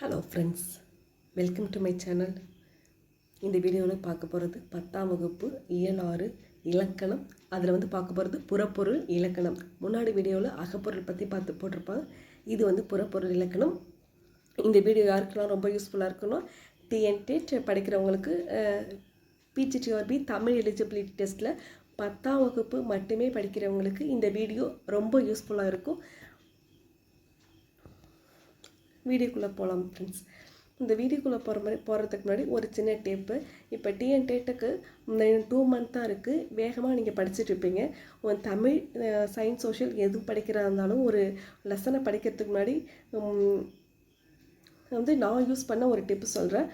Hello friends welcome to my channel இந்த வீடியோவில் பார்க்க போகிறது பத்தாம் வகுப்பு இயலாறு இலக்கணம். அதில் வந்து பார்க்க போகிறது புறப்பொருள் இலக்கணம். முன்னாடி வீடியோவில் அகப்பொருள் பற்றி பார்த்து போட்டிருப்பாங்க. இது வந்து புறப்பொருள் இலக்கணம். இந்த வீடியோ யாருக்கெல்லாம் ரொம்ப யூஸ்ஃபுல்லாக இருக்குன்னா டிஎன்டெட் படிக்கிறவங்களுக்கு பிஜிடிஆர்பி தமிழ் எலிஜிபிலிட்டி டெஸ்ட்டில் பத்தாம் வகுப்பு மட்டுமே படிக்கிறவங்களுக்கு இந்த வீடியோ ரொம்ப யூஸ்ஃபுல்லாக இருக்கும். வீடியோக்குள்ளே போகலாம் ஃப்ரெண்ட்ஸ் இந்த வீடியோக்குள்ளே போகிற மாதிரி போகிறதுக்கு முன்னாடி ஒரு சின்ன டேப்பு இப்போ டிஎன் டேட்டுக்கு டூ மந்த் தான் இருக்குது வேகமாக நீங்கள் படிச்சுட்டு இருப்பீங்க. உன் தமிழ் சயின்ஸ் சோஷியல் எது படிக்கிறதா இருந்தாலும் ஒரு லெசனை படிக்கிறதுக்கு முன்னாடி வந்து நான் யூஸ் பண்ண ஒரு டிப் சொல்கிறேன்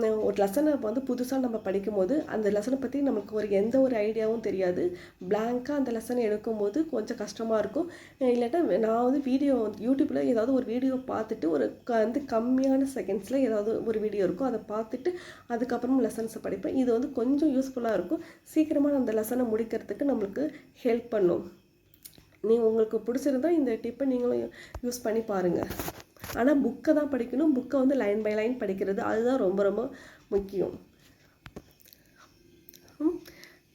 ஒரு லெசனை வந்து புதுசாக நம்ம படிக்கும்போது அந்த லெசனை பற்றி நமக்கு ஒரு எந்த ஒரு ஐடியாவும் தெரியாது. பிளாங்காக அந்த லெசனை எடுக்கும்போது கொஞ்சம் கஷ்டமாக இருக்கும். இல்லாட்டா நான் வந்து வீடியோ யூடியூப்பில் ஏதாவது ஒரு வீடியோ பார்த்துட்டு ஒரு க- வந்து கம்மியான செகண்ட்ஸில் ஏதாவது ஒரு வீடியோ இருக்கும் அதை பார்த்துட்டு அதுக்கப்புறம் லெசன்ஸை படிப்பேன். இது வந்து கொஞ்சம் யூஸ்ஃபுல்லாக இருக்கும். சீக்கிரமாக அந்த லெசனை முடிக்கிறதுக்கு நம்மளுக்கு ஹெல்ப் பண்ணும். நீ உங்களுக்கு பிடிச்சிருந்தா இந்த டிப்பை நீங்களும் யூஸ் பண்ணி பாருங்கள் ஆனால் புக்கை தான் படிக்கணும். புக்கை வந்து லைன் பை லைன் படிக்கிறது. அதுதான் ரொம்ப ரொம்ப முக்கியம்.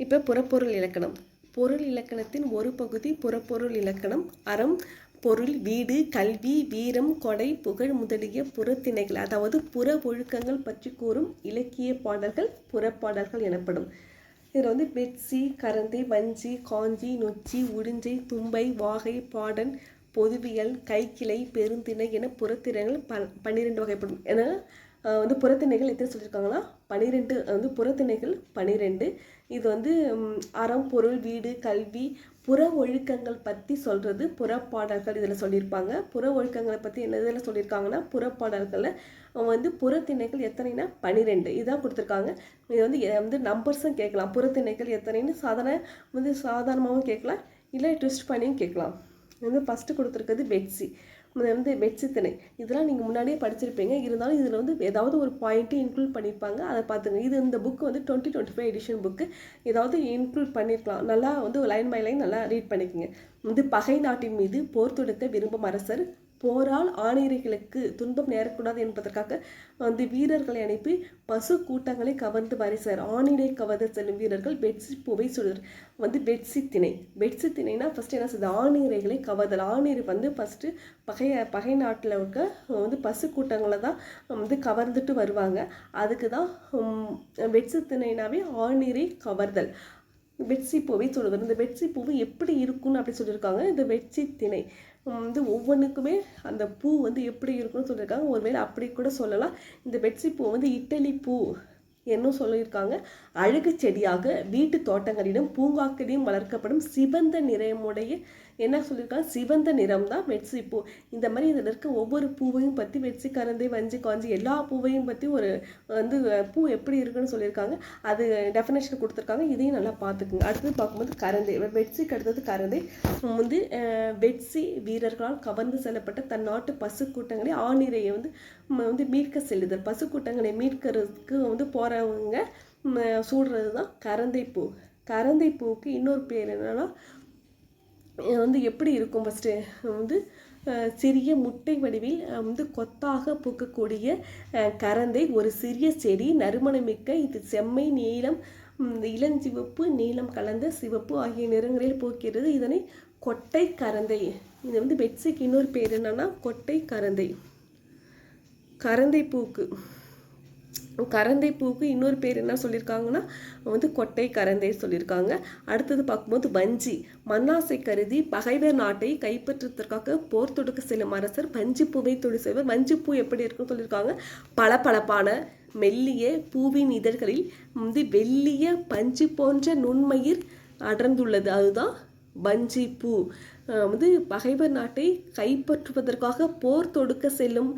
இப்போ புறப்பொருள் இலக்கணம். பொருள் இலக்கணத்தின் ஒரு பகுதி புறப்பொருள் இலக்கணம். அறம் பொருள் வீடு கல்வி வீரம் கொடை புகழ் முதலிய புறத்திணைகள். அதாவது புற ஒழுக்கங்கள் பற்றி கூறும் இலக்கிய பாடல்கள் புறப்பாடல்கள் எனப்படும். இதில் வந்து பெட்சி கரந்தை வஞ்சி காஞ்சி நொச்சி உடிஞ்சை தும்பை வாகை பாடன் பொதுவியல் கைக்கிளை பெருந்திணை என புறத்திணைகள் ப பன்னிரெண்டு வகைப்படும். என வந்து புறத்திணைகள் எத்தனை சொல்லியிருக்காங்கன்னா பன்னிரெண்டு வந்து புறத்திணைகள் பன்னிரெண்டு. இது வந்து அறம் பொருள் வீடு கல்வி புற ஒழுக்கங்கள் பற்றி சொல்கிறது புறப்பாடல்கள் இதில் சொல்லியிருப்பாங்க புற ஒழுக்கங்களை பற்றி என்ன இதில் சொல்லியிருக்காங்கன்னா புறப்பாடல்களில் வந்து புறத்திணைகள் எத்தனைனா பன்னிரெண்டு. இதான் கொடுத்துருக்காங்க. இது வந்து வந்து நம்பர்ஸும் கேட்கலாம். புறத்திணைகள் எத்தனைன்னு சாதாரண வந்து சாதாரணமாகவும் கேட்கலாம். இல்லை ட்விஸ்ட் பண்ணியும் கேட்கலாம். இது வந்து ஃபஸ்ட்டு கொடுத்துருக்கிறது பெட்ஸி இது வந்து பெட்ஸி திணை. இதெல்லாம் நீங்கள் முன்னாடியே படிச்சிருப்பீங்க. இருந்தாலும் இதில் வந்து ஏதாவது ஒரு பாயிண்ட்டு இன்க்ளூட் பண்ணியிருப்பாங்க. அதை பார்த்துங்க. இது இந்த புக்கு வந்து twenty twenty five edition book ஏதாவது இன்க்ளூட் பண்ணியிருக்கலாம் நல்லா வந்து லைன் பை லைன் நல்லா ரீட் பண்ணிக்கோங்க. வந்து பகை நாட்டின் மீது போர் தொடுக்க விரும்பும் அரசர். போரால் ஆணிரைகளுக்கு துன்பம் நேரக்கூடாது என்பதற்காக வந்து வீரர்களை அனுப்பி பசு கூட்டங்களை கவர்ந்து வரிசார் ஆணிரை கவர்ந்து செல்லும் வீரர்கள் பெட்சி பூவை சுடர். வந்து பெட்சி திணை. பெட்சி திணைனா ஃபஸ்ட்டு என்ன செய்யுது ஆணிரைகளை கவர்தல். ஆணிரை வந்து ஃபஸ்ட்டு பகை பகை நாட்டில் இருக்க வந்து பசு கூட்டங்களை தான் வந்து கவர்ந்துட்டு வருவாங்க. அதுக்கு தான் பெட்சி திணைனாவே ஆணிரை கவர்தல். பெட்சி பூவை சொல்லுவார் இந்த பெட்சி பூவு எப்படி இருக்கும்னு அப்படி சொல்லியிருக்காங்க. இந்த பெட்சி திணை. வந்து ஒவ்வொன்றுக்குமே அந்த பூ வந்து எப்படி இருக்கும்னு சொல்லியிருக்காங்க. ஒருவேளை அப்படி கூட சொல்லலாம். இந்த பெட்சி பூ வந்து இட்டலி பூ என்னும் சொல்லியிருக்காங்க. அழகு செடியாக வீட்டு தோட்டங்களிலும் பூங்காக்களிலும் வளர்க்கப்படும் சிவந்த நிறமுடைய என்ன சொல்லியிருக்காங்க? சிவந்த நிறம் தான் வெட்சி பூ இந்த மாதிரி இதில் இருக்க ஒவ்வொரு பூவையும் பற்றி வெட்சி கரந்தை வஞ்சி காஞ்சி எல்லா பூவையும் பற்றி ஒரு வந்து பூ எப்படி இருக்குன்னு சொல்லியிருக்காங்க. அது டெஃபினேஷன் கொடுத்துருக்காங்க. இதையும் நல்லா பார்த்துக்குங்க. அடுத்தது பார்க்கும்போது கரந்தை. வெட்சிக்கு அடுத்தது கரந்தை. வந்து வெட்சி வீரர்களால் கவர்ந்து செல்லப்பட்ட தன் நாட்டு பசு கூட்டங்களை ஆணிரையை வந்து ம, வந்து மீட்க செல்லுதல். பசு கூட்டங்களை மீட்கிறதுக்கு வந்து போகிறவங்க சூடுறது தான் கரந்தை பூ. கரந்தை பூவுக்கு இன்னொரு பேர் என்னன்னா வந்து எப்படி இருக்கும் ஃபஸ்ட்டு வந்து சிறிய முட்டை வடிவில் வந்து கொத்தாக பூக்கக்கூடிய கரந்தை ஒரு சிறிய செடி நறுமணமிக்க இது செம்மை நீளம் இளஞ்சிவப்பு நீலம் கலந்த சிவப்பு ஆகிய நிறங்களில் பூக்கிறது. இதனை கொட்டை கரந்தை இது வந்து பெட்ஸுக்கு இன்னொரு பேர் என்னன்னா கொட்டை கரந்தை. கரந்தை பூக்கு. கரந்தை பூவுக்கு இன்னொரு பேர் என்ன சொல்லியிருக்காங்கன்னா வந்து கொட்டை கரந்தை சொல்லியிருக்காங்க அடுத்தது பார்க்கும்போது வஞ்சி மண்ணாசை கருதி பகைவர் நாட்டை கைப்பற்றுவதற்காக போர் தொடுக்க செல்லும் அரசர் வஞ்சி பூவை தொழில் செய்வர். வஞ்சி பூ எப்படி இருக்குன்னு சொல்லியிருக்காங்க பளபளப்பான மெல்லிய பூவின் இதழ்களில் வந்து வெள்ளிய பஞ்சு போன்ற நுண்மயிர் அடர்ந்துள்ளது. அதுதான் வஞ்சிப்பூ வந்து பகைவர் நாட்டை கைப்பற்றுவதற்காக போர் தொடுக்க செல்லும்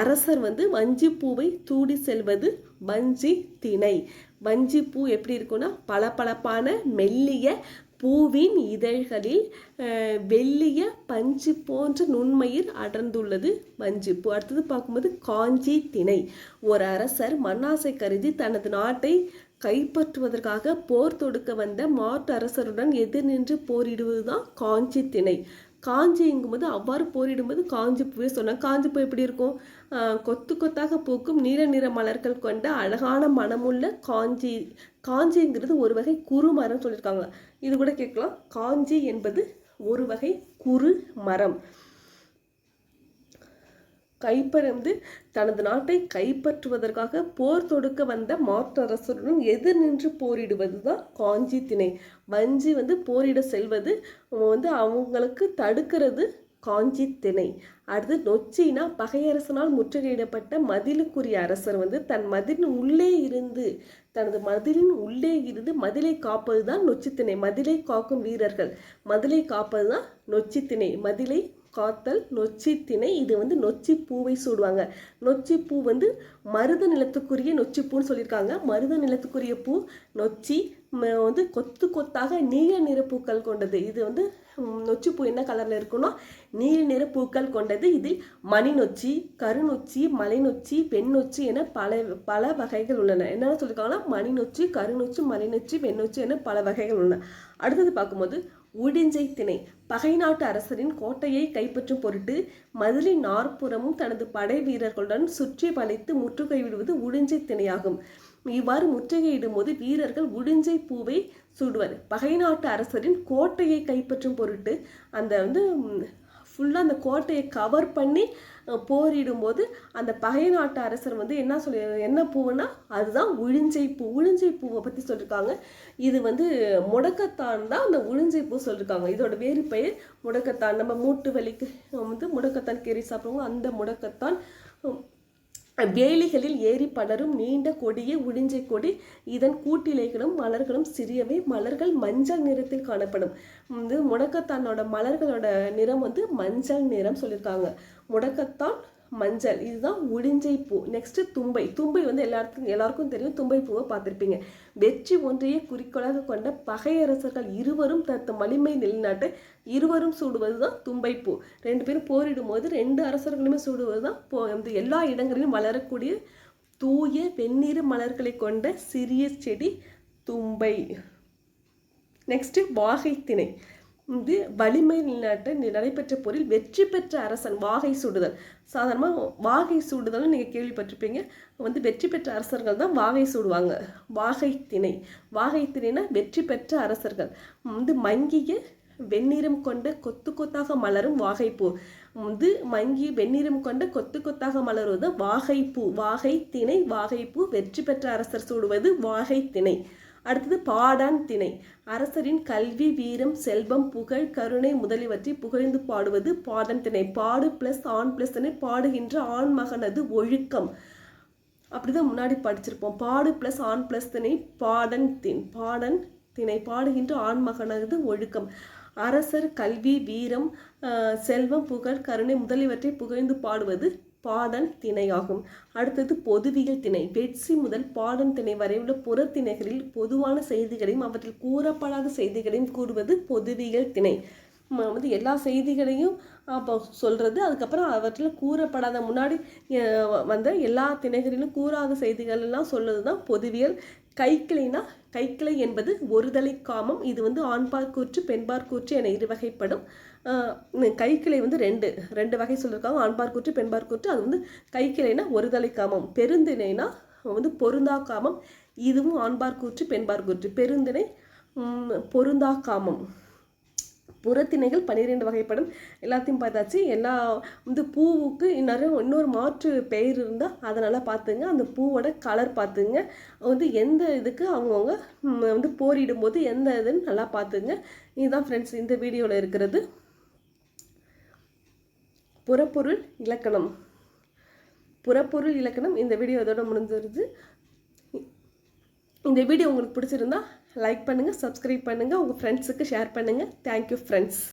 அரசர் வந்து வஞ்சிப்பூவை தூடி செல்வது வஞ்சி திணை. வஞ்சிப்பூ எப்படி இருக்கும்னா பளபளப்பான மெல்லிய பூவின் இதழ்களில் வெள்ளிய பஞ்சு போன்ற நுண்மயிர் அடர்ந்துள்ளது வஞ்சி பூ. அடுத்தது பார்க்கும்போது காஞ்சி திணை. ஒரு அரசர் மண்ணாசை கருதி தனது நாட்டை கைப்பற்றுவதற்காக போர் தொடுக்க வந்த மாட்டு அரசருடன் எதிர் நின்று போரிடுவது தான் காஞ்சி திணை. காஞ்சிங்கும்போது அவ்வாறு போரிடும்போது காஞ்சி பூவே சொன்னாங்க காஞ்சி பூ எப்படி இருக்கும்? கொத்து கொத்தாக பூக்கும் நீல நிற மலர்கள் கொண்ட அழகான மனமுள்ள காஞ்சி காஞ்சிங்கிறது ஒரு வகை குறு மரம் சொல்லியிருக்காங்க. இது கூட கேட்கலாம். காஞ்சி என்பது ஒரு வகை குறு மரம். கைப்பறந்து தனது நாட்டை கைப்பற்றுவதற்காக போர் தொடுக்க வந்த மாற்றரசருடன் எதிர் நின்று போரிடுவது தான் காஞ்சி திணை. வஞ்சி வந்து போரிட செல்வது வந்து அவங்களுக்கு தடுக்கிறது காஞ்சி திணை. அடுத்து நொச்சினா பகையரசனால் முற்றுகையிடப்பட்ட மதிலுக்குரிய அரசர் வந்து தன் மதிலின் உள்ளே இருந்து தனது மதிலின் உள்ளே இருந்து மதிலை காப்பது தான் நொச்சித்திணை மதிலை காக்கும் வீரர்கள் மதிலை காப்பது தான் நொச்சித்திணை மதிலை காத்தல் நொச்சி திணை இது வந்து நொச்சி பூவை சூடுவாங்க. நொச்சி பூ வந்து மருத நிலத்துக்குரிய நொச்சி பூன்னு சொல்லியிருக்காங்க. மருத நிலத்துக்குரிய பூ நொச்சி ம- வந்து கொத்து கொத்தாக நீல நிற பூக்கள் கொண்டது. இது வந்து நொச்சி பூ என்ன கலரில் இருக்குன்னா நீல நிற பூக்கள் கொண்டது. இதில் மணி நொச்சி கருநொச்சி மலை நொச்சி பெண் நொச்சி என பல பல வகைகள் உள்ளன. என்னென்ன சொல்லியிருக்காங்கன்னா மணி நொச்சி கருநொச்சி மலை நொச்சி பெண் நொச்சி என பல வகைகள் உள்ளன. அடுத்தது பார்க்கும்போது உடிஞ்சை திணை. பகை நாட்டு அரசரின் கோட்டையை கைப்பற்றும் பொருட்டு மதுரை நாற்புறமும் தனது படை வீரர்களுடன் சுற்றி வளைத்து முற்றுகையிடுவது உடிஞ்சை திணையாகும். இவ்வாறு முற்றுகையிடும் போது வீரர்கள் உடிஞ்சை பூவை சுடுவர். பகை நாட்டு அரசரின் கோட்டையை கைப்பற்றும் பொருட்டு அந்த வந்து ஃபுல்லாக அந்த கோட்டையை கவர் பண்ணி போரிடும்போது அந்த பகை நாட்டு அரசர் வந்து என்ன சொல்லி என்ன பூவுன்னா அதுதான் உழிஞ்சை பூ. உழிஞ்சை பூவை பற்றி சொல்லியிருக்காங்க இது வந்து முடக்கத்தான் தான் அந்த உழிஞ்சை பூ சொல்லியிருக்காங்க இதோட வேறு பெயர் முடக்கத்தான். நம்ம மூட்டு வலிக்கு வந்து முடக்கத்தான் கீரை சாப்பிடுவோம். அந்த முடக்கத்தான் வேலிகளில் ஏறி படரும் நீண்ட கொடிய உடிஞ்சை கொடி இதன் கூட்டிலைகளும் மலர்களும் சிறியவை. மலர்கள் மஞ்சள் நிறத்தில் காணப்படும். வந்து முடக்கத்தானோட மலர்களோட நிறம் வந்து மஞ்சள் நிறம் சொல்லியிருக்காங்க. முடக்கத்தான் மஞ்சள். இதுதான் உடிஞ்சை பூ நெக்ஸ்ட்டு தும்பை. தும்பை வந்து எல்லாருக்கும் எல்லாருக்கும் தெரியும். தும்பை பூவை பார்த்துருப்பீங்க. வெற்றி ஒன்றையே குறிக்கோளாக கொண்ட பகையரசர்கள் இருவரும் தத்த வலிமை நிலைநாட்ட இருவரும் சூடுவது தான் தும்பை பூ ரெண்டு பேரும் போரிடும் போது ரெண்டு அரசர்களுமே சூடுவது தான் போ வந்து எல்லா இடங்களிலும் வளரக்கூடிய தூய வெந்நீர் மலர்களை கொண்ட சிறிய செடி தும்பை. நெக்ஸ்ட்டு வாகை திணை இது வலிமை நிலைநாட்ட நடைபெற்ற போரில் வெற்றி பெற்ற அரசன் வாகை சூடுதல். சாதாரணமாக வாகை சூடுதல்னு நீங்கள் கேள்விப்பட்டிருப்பீங்க. வந்து வெற்றி பெற்ற அரசர்கள் தான் வாகை சூடுவாங்க. வாகை திணை. வாகை திணைனா வெற்றி பெற்ற அரசர்கள். வந்து மங்கிய வெண்ணிறம் கொண்ட கொத்து கொத்தாக மலரும் வாகைப்பூ வந்து மங்கி வெண்ணிறம் கொண்ட கொத்து கொத்தாக மலருவது வாகைப்பூ வாகை திணை வாகைப்பூ வெற்றி பெற்ற அரசர் சூடுவது வாகை திணை. அடுத்தது பாடான் திணை. அரசரின் கல்வி வீரம் செல்வம் புகழ் கருணை முதலியவற்றை புகழ்ந்து பாடுவது பாடன் திணை. பாடு பிளஸ் ஆண் பிளஸ் பாடுகின்ற ஆண் மகனது ஒழுக்கம். அப்படிதான் முன்னாடி படிச்சிருப்போம். பாடு ப்ளஸ் ஆண் ப்ளஸ் திணை பாடன் தின் பாடன் திணை. பாடுகின்ற ஆண் மகனது ஒழுக்கம். அரசர் கல்வி வீரம் செல்வம் புகழ் கருணை முதலியவற்றை புகழ்ந்து பாடுவது பாதன் திணையாகும். அடுத்தது பொதுவியல் திணை. வெட்சி முதல் பாடன் திணை வரை உள்ள புறத்திணைகளில் பொதுவான செய்திகளையும் அவற்றில் கூறப்படாத செய்திகளையும் கூறுவது பொதுவியல் திணை. வந்து எல்லா செய்திகளையும் அப்போ சொல்கிறது அதுக்கப்புறம் அவற்றில் கூறப்படாத முன்னாடி வந்த எல்லா திணைகளிலும் கூறாத செய்திகள் எல்லாம் தான் பொதுவியல். கைக்கிளைனா கைக்கிளை என்பது ஒருதலை காமம். இது வந்து ஆண்பார் கூற்று பெண்பார் கூற்று என இரு வகைப்படும் கைக்கிளை வந்து ரெண்டு. ரெண்டு வகை சொல்லியிருக்காங்க. ஆண்பார் கூற்று பெண்பார் கூற்று. அது வந்து கைக்கிளைனா ஒருதலை காமம். பெருந்திணைனா வந்து பொருந்தா காமம். இதுவும் ஆண்பார் கூற்று பெண்பார் கூற்று. பெருந்திணை உம், பொருந்தா காமம். புறத்திணைகள் பன்னிரெண்டு வகைப்படும். எல்லாத்தையும் பார்த்தாச்சு. எல்லா வந்து பூவுக்கு இன்னொரு இன்னொரு மாற்று பெயர் இருந்தால் அதை நல்லா பார்த்துங்க. அந்த பூவோட கலர் பார்த்துங்க. வந்து எந்த இதுக்கு அவங்கவுங்க வந்து போரிடும்போது எந்த இதுன்னு நல்லா பார்த்துங்க. இதுதான் ஃப்ரெண்ட்ஸ் இந்த வீடியோவில் இருக்கிறது. புறப்பொருள் இலக்கணம். புறப்பொருள் இலக்கணம் இந்த வீடியோ இதோட முடிஞ்சிருது. இந்த வீடியோ உங்களுக்கு பிடிச்சிருந்தா லைக் பண்ணுங்கள் சப்ஸ்கிரைப் பண்ணுங்கள் உங்கள் ஃப்ரெண்ட்ஸுக்கு ஷேர் பண்ணுங்கள் தேங்க்யூ ஃப்ரெண்ட்ஸ்